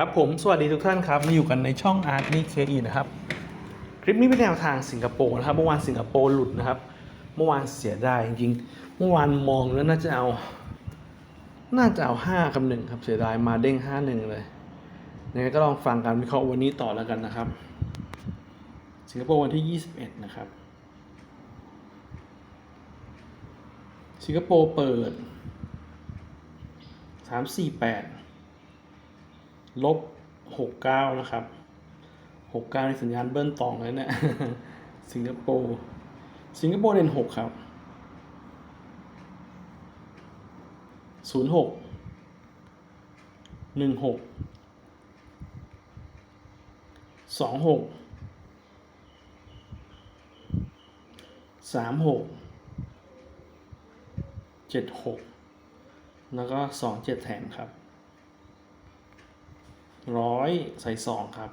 ครับผมสวัสดีทุกท่านครับมาอยู่กันในช่องอาร์ตนี่เคอีนะครับ คลิปนี้เป็นแนวทางสิงคโปร์นะครับ เมื่อวานสิงคโปร์หลุดนะครับ เมื่อวานเสียดายจริงเมื่อวานมองแล้วน่าจะเอา น่าจะเอาห้ากับหนึ่งครับเสียดายมาเด้งห้าหนึ่งเลยยังไงก็ลองฟังการวิเคราะห์วันนี้ต่อแล้วกันนะครับ สิงคโปร์วันที่ 21 นะครับ สิงคโปร์เปิด 348 ลบหกเก้านะครับหกเก้าในสัญญาณเบิ้ลตองเลยเนะี่ยสิงคโปร์สิงคโปร์เด่นหกครับศูนย์หกหนึ่งหกสองหกสามหกเจ็ดหกแล้วก็สองเจ็ดแถนครับ ร้อยใส่สองครับ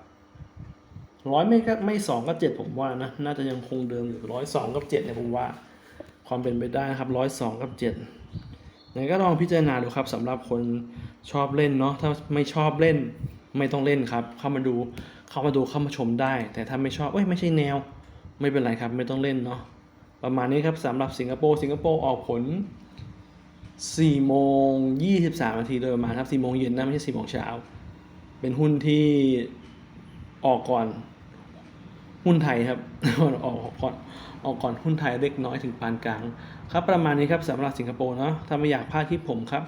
ร้อยไม่ก็ไม่สองก็เจ็ดผมว่านะ น่าจะยังคงเดิมอยู่ร้อยสองกับเจ็ดเนี่ยผมว่า ความเป็นไปได้ครับร้อยสองกับเจ็ดไหนก็ลองพิจารณาดูครับสำหรับคนชอบเล่นเนาะถ้าไม่ชอบเล่นไม่ต้องเล่นครับ เข้ามาดูเข้ามาดูเข้ามาชมได้ แต่ถ้าไม่ชอบเอ้ยไม่ใช่แนว ไม่เป็นไรครับ ไม่ต้องเล่นเนาะประมาณนี้ครับสำหรับสิงคโปร์สิงคโปร์ออกผล4โมง23นาทีโดยประมาณครับ4โมงเย็นนะไม่ใช่4โมงเช้า เป็นหุ้นที่ออกก่อนหุ้นไทยครับออกก่อนออกก่อนหุ้นไทยเล็กน้อยถึงปานกลาง ครับประมาณนี้ครับสำหรับสิงคโปร์เนาะถ้าไม่อยากพลาดคลิปผมครับ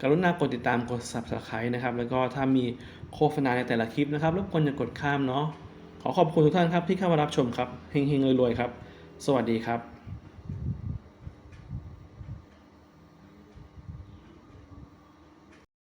กรุณากดติดตามกด subscribe นะครับ แล้วก็ถ้ามีโฆษณาในแต่ละคลิปนะครับรบกวนอย่ากดข้ามเนาะขอขอบคุณทุกท่านครับที่เข้ามารับชมครับเฮงๆรวยๆครับ สวัสดีครับ